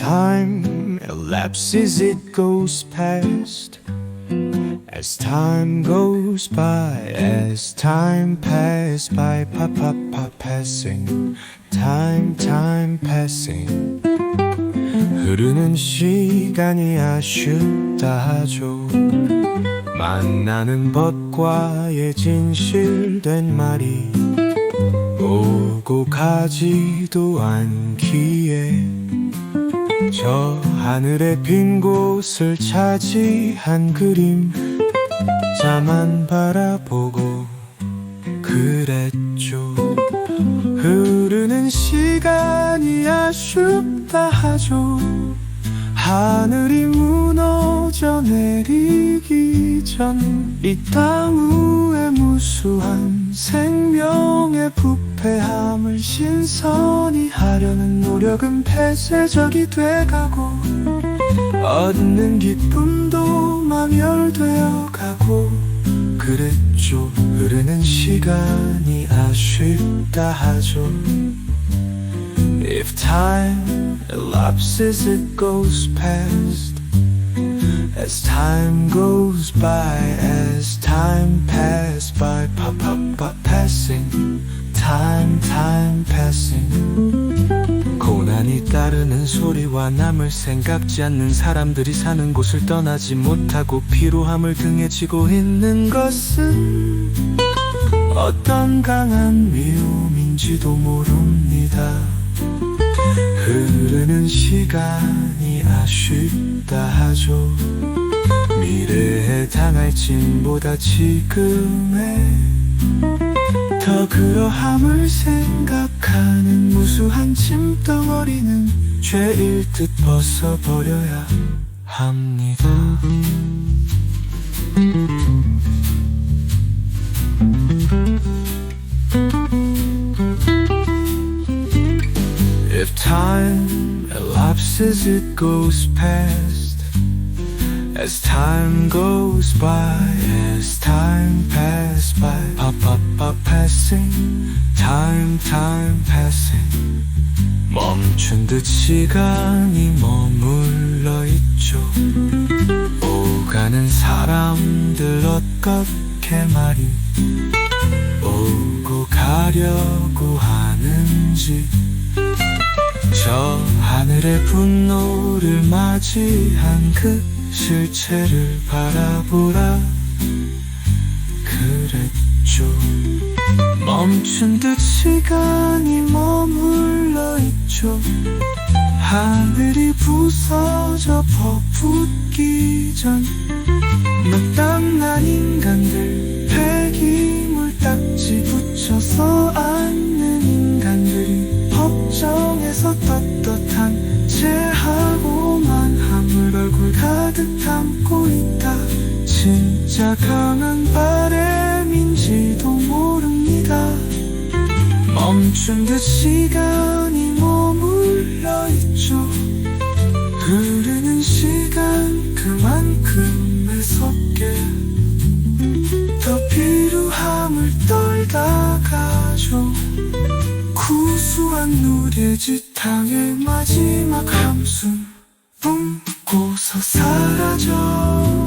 elapses, it goes past. As time goes by, as time pass by, pa pa pa passing, time time passing. 흐르는 시간이 아쉽다 하죠. 만나는 법과의 진실된 말이 오고 가지도 않기에 저 하늘의 빈 곳을 차지한 그림 자만 바라보고 그랬죠. 흐르는 시간이 아쉽다 하죠. 하늘이 무너져 내리기 전 이 땅 위에 무수한 생명의 부패함을 신선히 하려는 노력은 폐쇄적이 돼가고 얻는 기쁨도 마멸되어 가고 그랬죠 흐르는 시간이 아쉽다 하죠 If time elapses it goes past As time goes by As time pass by pa pa pa passing Time time passing 고난이 따르는 소리와 남을 생각지 않는 사람들이 사는 곳을 떠나지 못하고 피로함을 등에 지고 있는 것은 어떤 강한 미움인지도 모릅니다. 흐르는 시간이 아쉽다 하죠. 미래에 당할 짐보다 지금에 더 그러함을 생각하는 무수한 짐덩어리는 죄일 듯 벗어버려야 합니다. Passing, time, time passing. 멈춘 듯 시간이 머물러 있죠. 오가는 사람들 어떻게 말이 오고 가려고 하는지. 저 하늘의 분노를 맞이한 그 실체를 바라보라 그랬죠 멈춘 듯 시간이 머물러 있죠. 하늘이 부서져 퍼붓기 전 못당난 인간들 폐기물 딱지 붙여서 앉는 인간들이 법정에서 떳떳한 체하고만 함을 얼굴 가득 담고 있다. 진짜 강한 바램인지도 있다. 멈춘 듯 시간이 머물러 있죠. 흐르는 시간 그만큼 매섭게 더 필요함을 떨다가죠. 구수한 노래 지탕의 마지막 함숨 뿜고서 사라져.